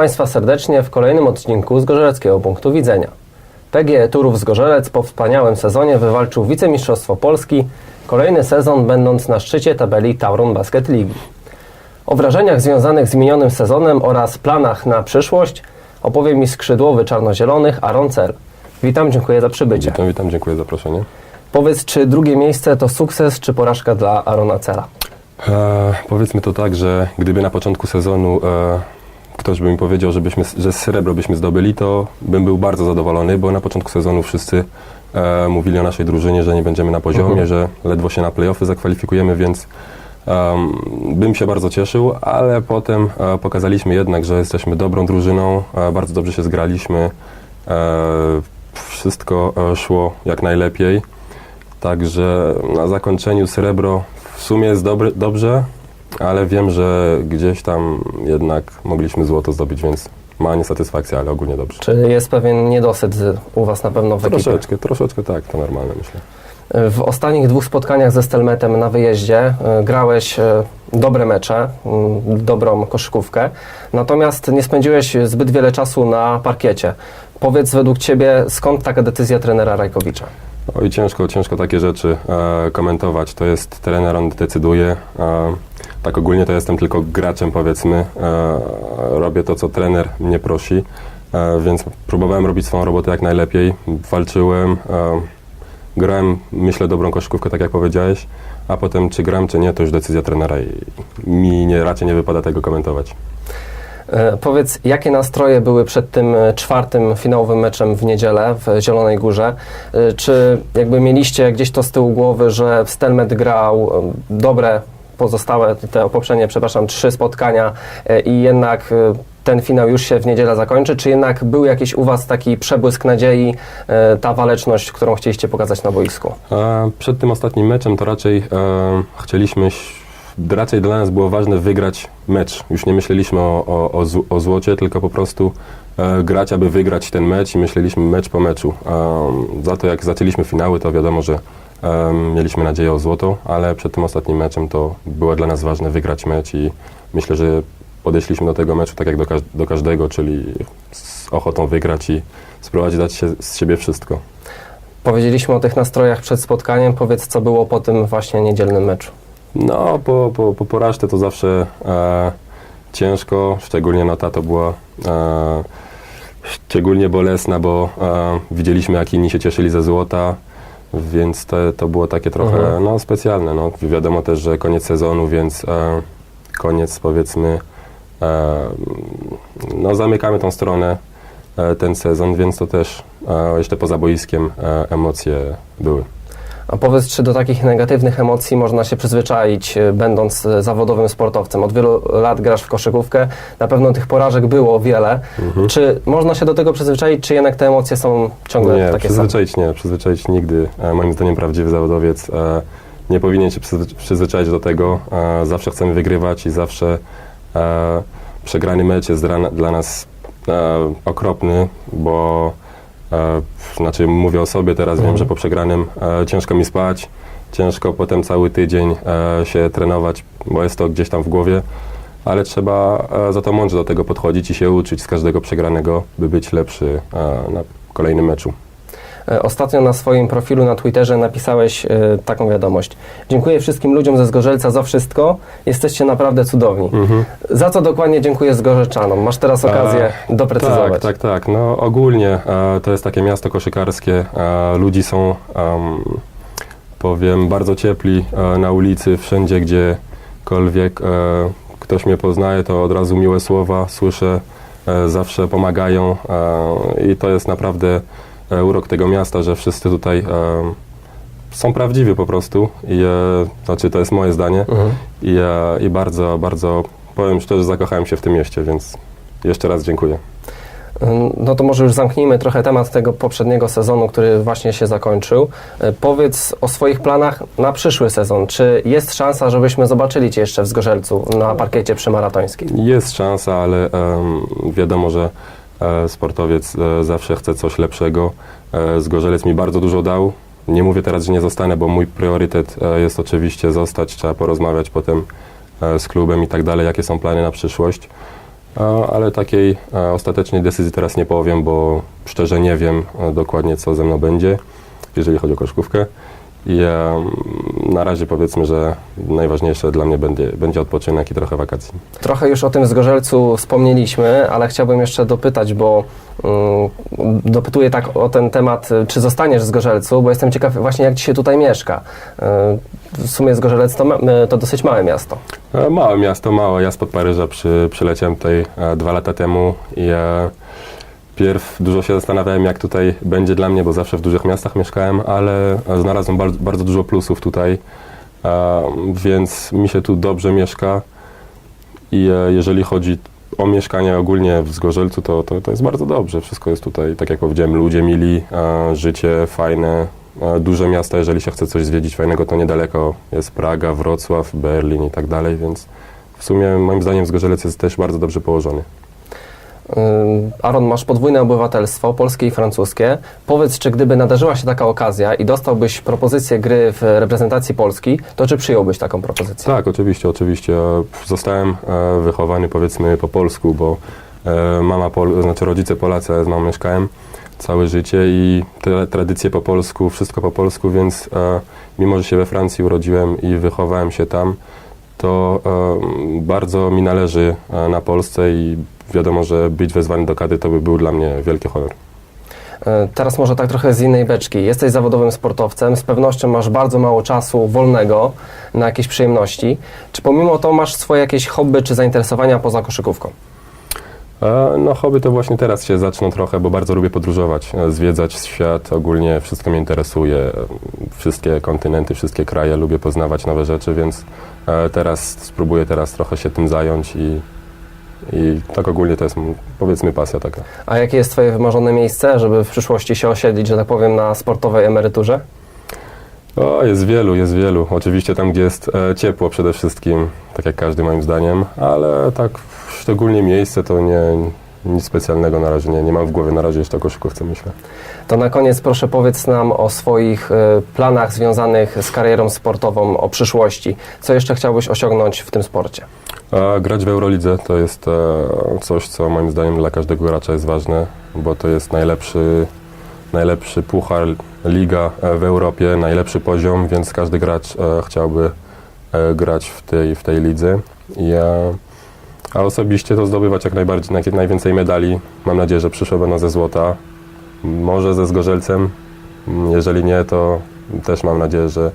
Państwa serdecznie w kolejnym odcinku z Gorzeleckiego Punktu Widzenia. PGE Turów Zgorzelec po wspaniałym sezonie wywalczył wicemistrzostwo Polski, kolejny sezon będąc na szczycie tabeli Tauron Basket Ligi. O wrażeniach związanych z minionym sezonem oraz planach na przyszłość opowie mi skrzydłowy czarnozielonych Aaron Cel. Witam, dziękuję za przybycie. Witam, witam, dziękuję za zaproszenie. Powiedz, czy drugie miejsce to sukces, czy porażka dla Arona Cela? E, powiedzmy to tak, że gdyby na początku sezonu e, ktoś by mi powiedział, żebyśmy, że srebro byśmy zdobyli, to bym był bardzo zadowolony, bo na początku sezonu wszyscy e, mówili o naszej drużynie, że nie będziemy na poziomie, Mhm. że ledwo się na playoffy zakwalifikujemy, więc em, bym się bardzo cieszył, ale potem e, pokazaliśmy jednak, że jesteśmy dobrą drużyną, e, bardzo dobrze się zgraliśmy, e, wszystko e, szło jak najlepiej. Także na zakończeniu srebro w sumie jest dobry, dobrze, ale wiem, że gdzieś tam jednak mogliśmy złoto zdobyć, więc ma niesatysfakcję, ale ogólnie dobrze. Czy jest pewien niedosyt u Was na pewno w ekipie? Troszeczkę, troszeczkę tak, to normalne myślę. W ostatnich dwóch spotkaniach ze Stelmetem na wyjeździe y, grałeś y, dobre mecze, y, dobrą koszykówkę, natomiast nie spędziłeś zbyt wiele czasu na parkiecie. Powiedz według Ciebie, skąd taka decyzja trenera Rajkowicza? Oj, ciężko, ciężko takie rzeczy e, komentować. To jest trener, on decyduje. E, tak ogólnie to jestem tylko graczem, powiedzmy. E, robię to, co trener mnie prosi, e, więc próbowałem robić swoją robotę jak najlepiej. Walczyłem, e, grałem, myślę, dobrą koszykówkę, tak jak powiedziałeś, a potem czy gram, czy nie, to już decyzja trenera i mi nie, raczej nie wypada tego komentować. Powiedz, jakie nastroje były przed tym czwartym finałowym meczem w niedzielę w Zielonej Górze? Czy jakby mieliście gdzieś to z tyłu głowy, że Stelmet grał dobre pozostałe, te poprzednie, przepraszam, trzy spotkania e, i jednak e, ten finał już się w niedzielę zakończy? Czy jednak był jakiś u Was taki przebłysk nadziei, e, ta waleczność, którą chcieliście pokazać na boisku? Przed tym ostatnim meczem to raczej chcieliśmy, raczej dla nas było ważne wygrać mecz. Już nie myśleliśmy o, o, o, zł- o złocie, tylko po prostu grać, aby wygrać ten mecz i myśleliśmy mecz po meczu. Za to jak zaczęliśmy finały, to wiadomo, że mieliśmy nadzieję o złoto, ale przed tym ostatnim meczem to było dla nas ważne wygrać mecz i myślę, że podeszliśmy do tego meczu tak jak do, każ- do każdego, czyli z ochotą wygrać i spróbować dać się, z siebie wszystko. Powiedzieliśmy o tych nastrojach przed spotkaniem. Powiedz, co było po tym właśnie niedzielnym meczu. No, po, po, po porażce to zawsze e, ciężko, szczególnie no ta to była e, szczególnie bolesna, bo e, widzieliśmy jak inni się cieszyli ze złota, więc to, to było takie trochę Mhm. no, specjalne. No. Wiadomo też, że koniec sezonu, więc e, koniec powiedzmy, e, no zamykamy tą stronę, e, ten sezon, więc to też e, jeszcze poza boiskiem e, emocje były. A powiedz, czy do takich negatywnych emocji można się przyzwyczaić, e, będąc e, zawodowym sportowcem? Od wielu lat grasz w koszykówkę, na pewno tych porażek było wiele. Mhm. Czy można się do tego przyzwyczaić, czy jednak te emocje są ciągle Nie, takie same? przyzwyczaić nie, przyzwyczaić nigdy. E, moim zdaniem prawdziwy zawodowiec e, nie powinien się przyzwy- przyzwyczaić do tego. E, zawsze chcemy wygrywać i zawsze przegrany mecz jest dla, nas okropny, bo znaczy mówię o sobie teraz, Mhm. wiem, że po przegranym e, ciężko mi spać, ciężko potem cały tydzień e, się trenować, bo jest to gdzieś tam w głowie. Ale trzeba e, za to mądrze do tego podchodzić i się uczyć z każdego przegranego, by być lepszy e, na kolejnym meczu. E, Ostatnio na swoim profilu na Twitterze napisałeś e, taką wiadomość. Dziękuję wszystkim ludziom ze Zgorzelca za wszystko. Jesteście naprawdę cudowni. Mhm. Za co dokładnie dziękuję Zgorzelczanom? Masz teraz okazję doprecyzować. Tak, tak, tak. No ogólnie e, to jest takie miasto koszykarskie. E, ludzi są, em, powiem, bardzo ciepli e, na ulicy, wszędzie gdziekolwiek e, ktoś mnie poznaje, to od razu miłe słowa słyszę, e, zawsze pomagają e, i to jest naprawdę e, urok tego miasta, że wszyscy tutaj e, są prawdziwi po prostu i e, znaczy to jest moje zdanie Mhm. i, e, i bardzo, bardzo powiem szczerze, zakochałem się w tym mieście, więc jeszcze raz dziękuję. No to może już zamknijmy trochę temat tego poprzedniego sezonu, który właśnie się zakończył. E, Powiedz o swoich planach na przyszły sezon. Czy jest szansa, żebyśmy zobaczyli Cię jeszcze w Zgorzelcu na parkiecie przymaratońskiej? Jest szansa, ale em, wiadomo, że e, sportowiec e, zawsze chce coś lepszego. E, Zgorzelec mi bardzo dużo dał. Nie mówię teraz, że nie zostanę, bo mój priorytet e, jest oczywiście zostać. Trzeba porozmawiać potem e, z klubem i tak dalej, jakie są plany na przyszłość. Ale takiej e, ostatecznej decyzji teraz nie powiem, bo szczerze nie wiem e, dokładnie, co ze mną będzie, jeżeli chodzi o koszkówkę. I e, na razie powiedzmy, że najważniejsze dla mnie będzie, będzie odpoczynek i trochę wakacji. Trochę już o tym Zgorzelcu wspomnieliśmy, ale chciałbym jeszcze dopytać, bo mm, dopytuję tak o ten temat, czy zostaniesz w Zgorzelcu, bo jestem ciekaw właśnie, jak ci się tutaj mieszka. Y, W sumie Zgorzelec to, ma- y, to dosyć małe miasto. E, Małe miasto, małe. Ja spod Paryża przy, przyleciałem tutaj e, dwa lata temu i e, pierw dużo się zastanawiałem, jak tutaj będzie dla mnie, bo zawsze w dużych miastach mieszkałem, ale e, znalazłem bardzo, dużo plusów tutaj, e, więc mi się tu dobrze mieszka i e, jeżeli chodzi o mieszkanie ogólnie w Zgorzelcu, to, to, to jest bardzo dobrze. Wszystko jest tutaj, tak jak powiedziałem, ludzie mili, życie fajne, duże miasta, jeżeli się chce coś zwiedzić fajnego, to niedaleko jest Praga, Wrocław, Berlin i tak dalej, więc w sumie moim zdaniem Zgorzelec jest też bardzo dobrze położony. Aaron, masz podwójne obywatelstwo, polskie i francuskie. Powiedz, czy gdyby nadarzyła się taka okazja i dostałbyś propozycję gry w reprezentacji Polski, to czy przyjąłbyś taką propozycję? Tak, oczywiście, oczywiście. Zostałem e, wychowany powiedzmy po polsku, bo e, mama, Pol, znaczy rodzice Polacy, a z mamą mieszkałem całe życie i te tradycje po polsku, wszystko po polsku, więc e, mimo, że się we Francji urodziłem i wychowałem się tam, to bardzo mi należy na Polsce i wiadomo, że być wezwany do kady to by był dla mnie wielki honor. E, Teraz może tak trochę z innej beczki. Jesteś zawodowym sportowcem, z pewnością masz bardzo mało czasu wolnego na jakieś przyjemności. Czy pomimo to masz swoje jakieś hobby czy zainteresowania poza koszykówką? E, No, hobby to właśnie teraz się zaczną trochę, bo bardzo lubię podróżować, e, zwiedzać świat, ogólnie wszystko mnie interesuje, wszystkie kontynenty, wszystkie kraje, lubię poznawać nowe rzeczy, więc teraz spróbuję teraz trochę się tym zająć i, i tak ogólnie to jest powiedzmy pasja taka. A jakie jest Twoje wymarzone miejsce, żeby w przyszłości się osiedlić, że tak powiem, na sportowej emeryturze? O, jest wielu, jest wielu. Oczywiście tam, gdzie jest e, ciepło przede wszystkim, tak jak każdy moim zdaniem, ale tak szczególnie miejsce to nie, nic specjalnego na razie nie, nie mam w głowie na razie jeszcze o koszykówce myślę. To na koniec proszę powiedz nam o swoich e, planach związanych z karierą sportową, o przyszłości. Co jeszcze chciałbyś osiągnąć w tym sporcie? A grać w Eurolidze to jest e, coś, co moim zdaniem dla każdego gracza jest ważne, bo to jest najlepszy, najlepszy puchar, liga e, w Europie, najlepszy poziom, więc każdy gracz e, chciałby e, grać w tej, w tej lidze. I, e, a osobiście to zdobywać jak najbardziej, jak najwięcej medali. Mam nadzieję, że przyszłe będą ze złota, może ze Zgorzelcem. Jeżeli nie, to też mam nadzieję, że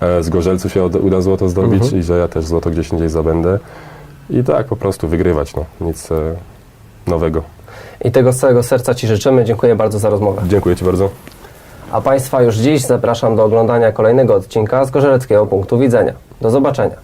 e, z Gorzelcu się uda złoto zdobyć Mhm. i że ja też złoto gdzieś indziej zdobędę. I tak po prostu wygrywać, no. Nic e, nowego. I tego z całego serca Ci życzymy. Dziękuję bardzo za rozmowę. Dziękuję Ci bardzo. A Państwa już dziś zapraszam do oglądania kolejnego odcinka z Gorzeleckiego Punktu Widzenia. Do zobaczenia.